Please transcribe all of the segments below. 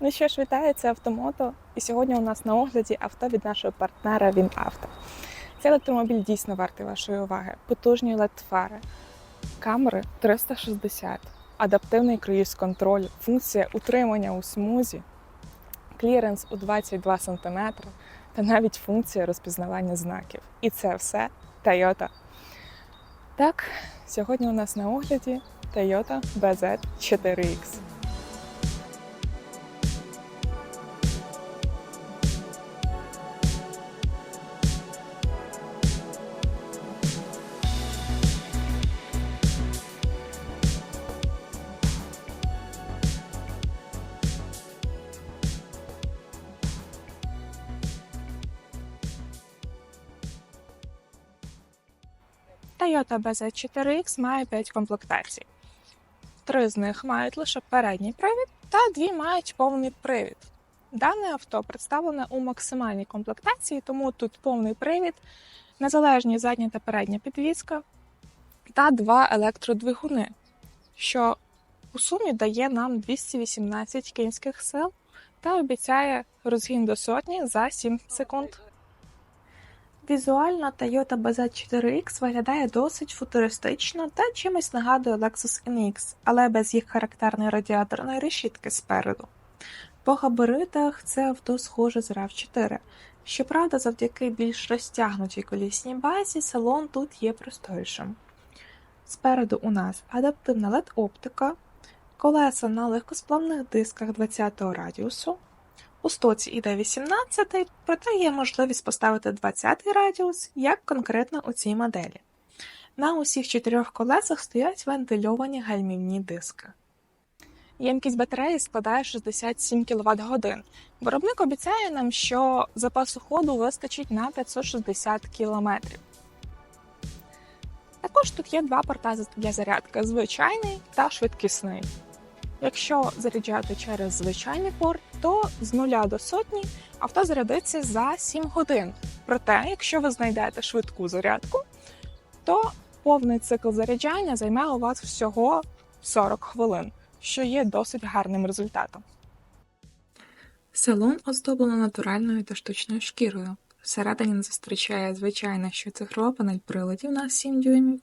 Ну що ж, вітаю, це Автомото. І сьогодні у нас на огляді авто від нашого партнера Вінавто. Цей електромобіль дійсно вартий вашої уваги. Потужні LED-фари, камери 360, адаптивний круїз-контроль, функція утримання у смузі, кліренс у 22 см та навіть функція розпізнавання знаків. І це все Toyota. Так, сьогодні у нас на огляді Toyota BZ4X. Toyota BZ4X має 5 комплектацій. Три з них мають лише передній привід, та дві мають повний привід. Дане авто представлене у максимальній комплектації, тому тут повний привід, незалежні задня та передня підвізка та два електродвигуни, що у сумі дає нам 218 кінських сил та обіцяє розгін до сотні за 7 секунд. Візуально Toyota BZ4X виглядає досить футуристично та чимось нагадує Lexus NX, але без їх характерної радіаторної решітки спереду. По габаритах це авто схоже з RAV4. Щоправда, завдяки більш розтягнутій колісній базі салон тут є просторішим. Спереду у нас адаптивна LED-оптика, колеса на легкосплавних дисках 20-го радіусу, у стоці іде 18, проте є можливість поставити 20 радіус, як конкретно у цій моделі. На усіх чотирьох колесах стоять вентильовані гальмівні диски. Ємкість батареї складає 67 кВт годин. Виробник обіцяє нам, що запасу ходу вистачить на 560 км. Також тут є два порта для зарядки звичайний та швидкісний. Якщо заряджати через звичайний порт, то з нуля до сотні авто зарядиться за 7 годин. Проте, якщо ви знайдете швидку зарядку, то повний цикл заряджання займе у вас всього 40 хвилин, що є досить гарним результатом. Салон оздоблено натуральною та штучною шкірою. Всередині нас зустрічає звичайна що цифрова панель приладів на 7 дюймів,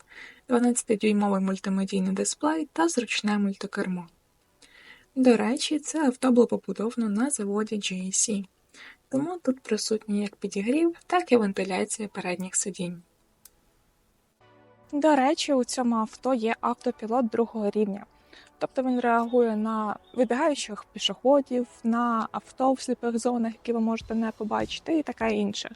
12-дюймовий мультимедійний дисплей та зручне мультикермо. До речі, це авто було побудовано на заводі GAC, тому тут присутні як підігрів, так і вентиляція передніх сидінь. До речі, у цьому авто є автопілот другого рівня. Тобто він реагує на вибігаючих пішоходів, на авто в сліпих зонах, які ви можете не побачити, і таке інше.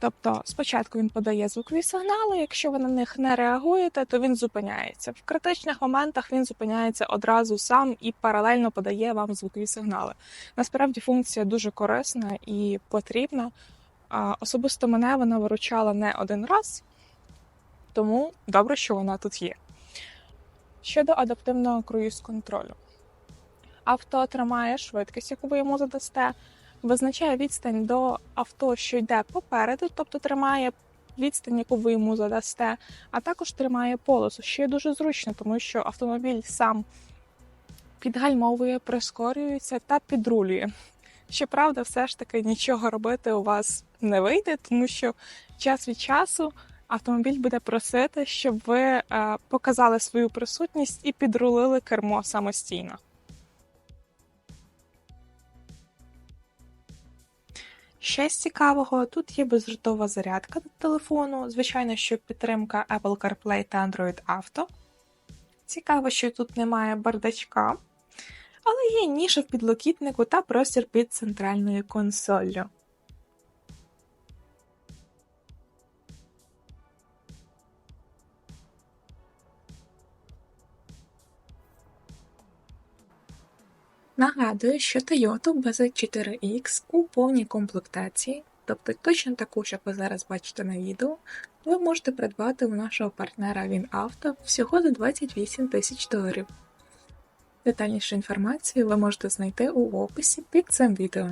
Тобто, спочатку він подає звукові сигнали, якщо ви на них не реагуєте, то він зупиняється. В критичних моментах він зупиняється одразу сам і паралельно подає вам звукові сигнали. Насправді функція дуже корисна і потрібна. Особисто мене вона виручала не один раз, тому добре, що вона тут є. Щодо адаптивного круїз-контролю, авто тримає швидкість, яку ви йому задасте визначає відстань до авто, що йде попереду, тобто тримає відстань, яку ви йому задасте, а також тримає полосу, що є дуже зручно, тому що автомобіль сам підгальмовує, прискорюється та підрулює. Щоправда, все ж таки нічого робити у вас не вийде, тому що час від часу автомобіль буде просити, щоб ви е, показали свою присутність і підрулили кермо самостійно. З цікавого, тут є бездротова зарядка до телефону, звичайно, що підтримка Apple CarPlay та Android Auto. Цікаво, що тут немає бардачка, але є ніша в підлокітнику та простір під центральною консоллю. Нагадую, що Toyota BZ4X у повній комплектації, тобто точно таку, як ви зараз бачите на відео, ви можете придбати у нашого партнера WinAuto всього за 28 тисяч доларів. Детальнішу інформацію ви можете знайти у описі під цим відео.